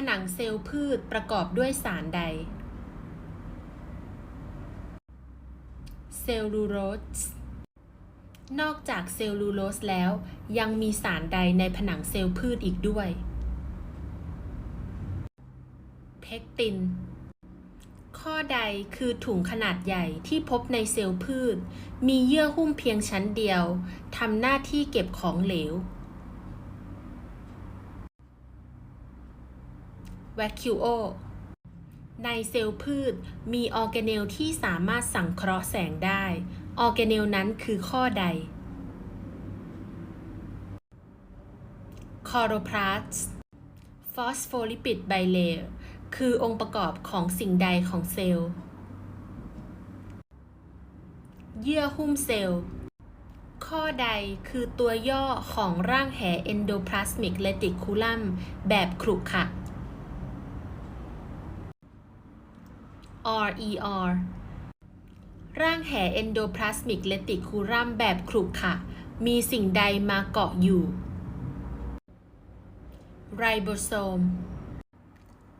ผนังเซลล์พืชประกอบด้วยสารใด เซลลูโลสนอกจากเซลลูโลสแล้ว ยังมีสารใดในผนังเซลล์พืชอีกด้วย เพกติน ข้อใดคือถุงขนาดใหญ่ที่พบในเซลล์พืช มีเยื่อหุ้มเพียงชั้นเดียว ทำหน้าที่เก็บของเหลว แวคคิโอในเซลล์พืชมีออร์แกเนลที่สามารถสังเคราะห์แสงได้ ออร์แกเนลนั้นคือข้อใด คอโรพลาสฟอสโฟลิปิดไบเลยร์คือองค์ประกอบของสิ่งใดของเซลล์ เยื่อหุ้มเซลล์ ข้อใดคือตัวย่อของร่างแหเอนโดพลาสมิกเลติคูลัมแบบขรุขระ RER ร่างแหเอนโดพลาสมิกเลติคูลัมแบบขรุขระมีสิ่งใดมาเกาะอยู่ ไรโบโซม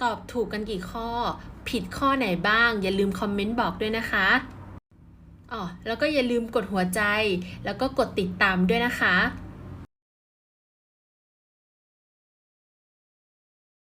ตอบถูกกันกี่ข้อ ผิดข้อไหนบ้าง อย่าลืมคอมเมนต์บอกด้วยนะคะอ๋อแล้วก็อย่าลืมกดหัวใจ แล้วก็กดติดตามด้วยนะคะ